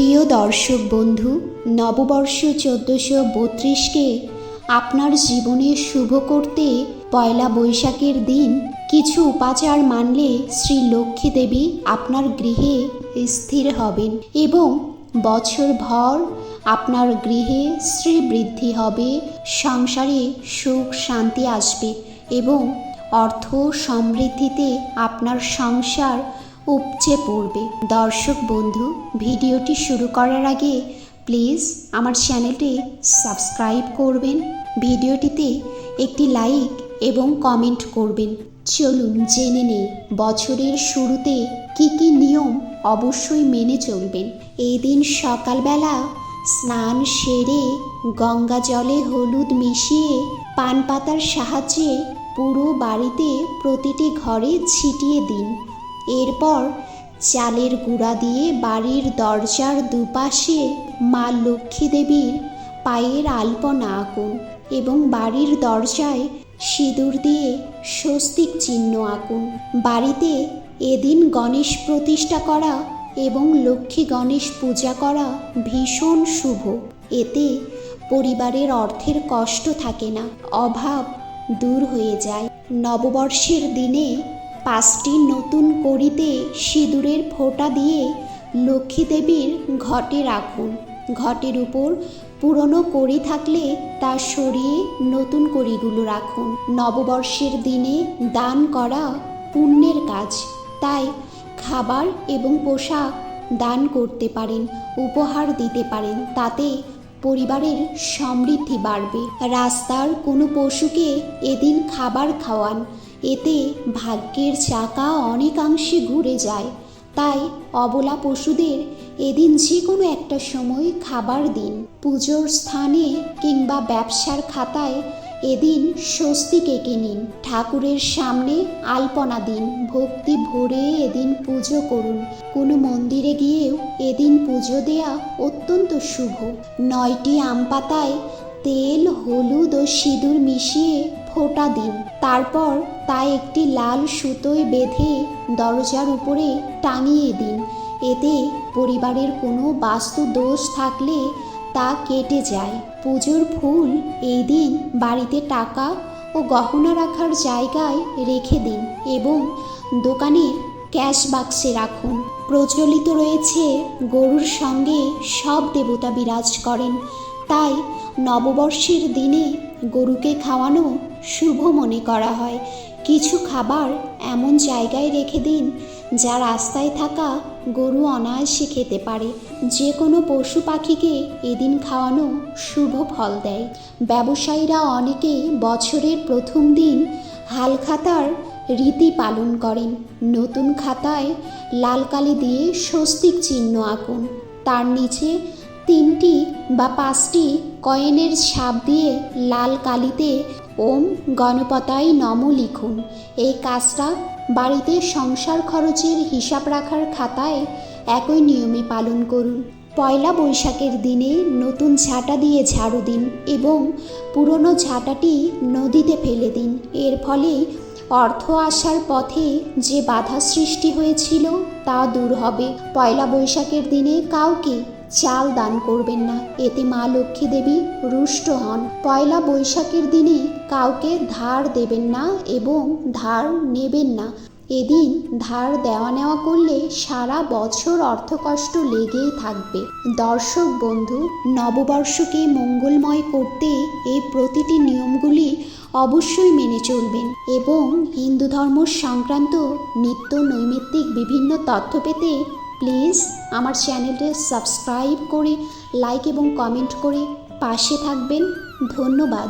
প্রিয় দর্শক বন্ধু, নববর্ষ চোদ্দোশো বত্রিশকে আপনার জীবনে শুভ করতে পয়লা বৈশাখের দিন কিছু উপাচার মানলে শ্রী লক্ষ্মী দেবী আপনার গৃহে স্থির হবেন এবং বছরভর আপনার গৃহে শ্রী বৃদ্ধি হবে, সংসারে সুখ শান্তি আসবে এবং অর্থ সমৃদ্ধিতে আপনার সংসার উপচে পড়বে। দর্শক বন্ধু, ভিডিওটি শুরু করার আগে প্লিজ আমার চ্যানেলটি সাবস্ক্রাইব করবেন। ভিডিওটিতে একটি লাইক এবং কমেন্ট করবেন। চলুন জেনে নেই, বছরের শুরুতে কি কি নিয়ম অবশ্যই মেনে চলবেন। এই দিন সকালবেলা স্নান সেরে, গঙ্গা জলে হলুদ মিশিয়ে পান পাতার সাহায্যে পুরো বাড়িতে প্রতিটি ঘরে ছিটিয়ে দিন। এরপর চালের গুঁড়া দিয়ে বাড়ির দরজার দুপাশে মা লক্ষ্মী দেবীর পায়ের আলপনা আঁকুন এবং বাড়ির দরজায় সিঁদুর দিয়ে স্বস্তিক চিহ্ন আঁকুন। বাড়িতে এদিন গণেশ প্রতিষ্ঠা করা এবং লক্ষ্মী গণেশ পূজা করা ভীষণ শুভ। এতে পরিবারের অর্থের কষ্ট থাকে না, অভাব দূর হয়ে যায়। নববর্ষের দিনে পাঁচটি নতুন কড়িতে সিঁদুরের ফোঁটা দিয়ে লক্ষ্মী দেবীর ঘটে রাখুন। ঘটের উপর পুরনো কড়ি থাকলে তা সরিয়ে নতুন কড়িগুলো রাখুন। নববর্ষের দিনে দান করা পুণ্যের কাজ। তাই খাবার এবং পোশাক দান করতে পারেন, উপহার দিতে পারেন। তাতে পরিবারের সমৃদ্ধি বাড়বে। রাস্তার কোনো পশুকে এদিন খাবার খাওয়ান। এতে ভাগ্যের চাকা অনেকাংশে ঘুরে যায়। তাই অবলা পশুদের এদিন যে কোনো একটা সময় খাবার দিন। পুজোর স্থানে কিংবা ব্যবসার খাতায় এদিন স্বস্তি কেকে নিন। ঠাকুরের সামনে আলপনা দিন। ভক্তি ভরে এদিন পুজো করুন। কোনো মন্দিরে গিয়েও এদিন পুজো দেয়া অত্যন্ত শুভ। নয়টি আম পাতায় তেল, হলুদ ও সিঁদুর মিশিয়ে ফোঁটা দিন। তারপর তা একটি লাল সুতোয় বেঁধে দরজার উপরে টাঙিয়ে দিন। এতে পরিবারের কোনো বাস্তু দোষ থাকলে তা কেটে যায়। পুজোর ফুল এই দিন বাড়িতে টাকা ও গহনা রাখার জায়গায় রেখে দিন এবং দোকানের ক্যাশ বাক্সে রাখুন। প্রচলিত রয়েছে গরুর সঙ্গে সব দেবতা বিরাজ করেন। তাই নববর্ষের দিনে গরুকে খাওয়ানো শুভ মনে করা হয়। কিছু খাবার এমন জায়গায় রেখে দিন, যা রাস্তায় থাকা গরু অনায়াসে খেতে পারে। যে কোনো পশু পাখিকে এদিন খাওয়ানো শুভ ফল দেয়। ব্যবসায়ীরা অনেকে বছরের প্রথম দিন হাল খাতার রীতি পালন করেন। নতুন খাতায় লাল কালি দিয়ে স্বস্তিক চিহ্ন আঁকুন। তার নিচে তিনটি বা পাঁচটি কয়েনের সাপ দিয়ে লাল কালিতে ওম গণপতায় নম লিখুন। এই কাজটা বাড়িতে সংসার খরচের হিসাব রাখার খাতায় একই নিয়মে পালন করুন। পয়লা বৈশাখের দিনে নতুন ঝাঁটা দিয়ে ঝাড়ু দিন এবং পুরনো ঝাঁটাটি নদীতে ফেলে দিন। এর ফলে অর্থ আসার পথে যে বাধা সৃষ্টি হয়েছিল তা দূর হবে। পয়লা বৈশাখের দিনে কাউকে চাল দান করবেন না। এতে মা লক্ষ্মী দেবী রুষ্ট হন। পয়লা বৈশাখের দিনে কাউকে ধার দেবেন না এবং ধার নেবেন না। এদিন ধার দেওয়া নেওয়া করলে সারা বছর অর্থকষ্ট লেগেই থাকবে। দর্শক বন্ধু, নববর্ষকে মঙ্গলময় করতে এই প্রতিটি নিয়মগুলি অবশ্যই মেনে চলবেন এবং হিন্দু ধর্ম সংক্রান্ত নিত্য নৈমিত্তিক বিভিন্ন তথ্য পেতে প্লিজ আমার চ্যানেলটি সাবস্ক্রাইব করে লাইক এবং কমেন্ট করে পাশে থাকবেন। ধন্যবাদ।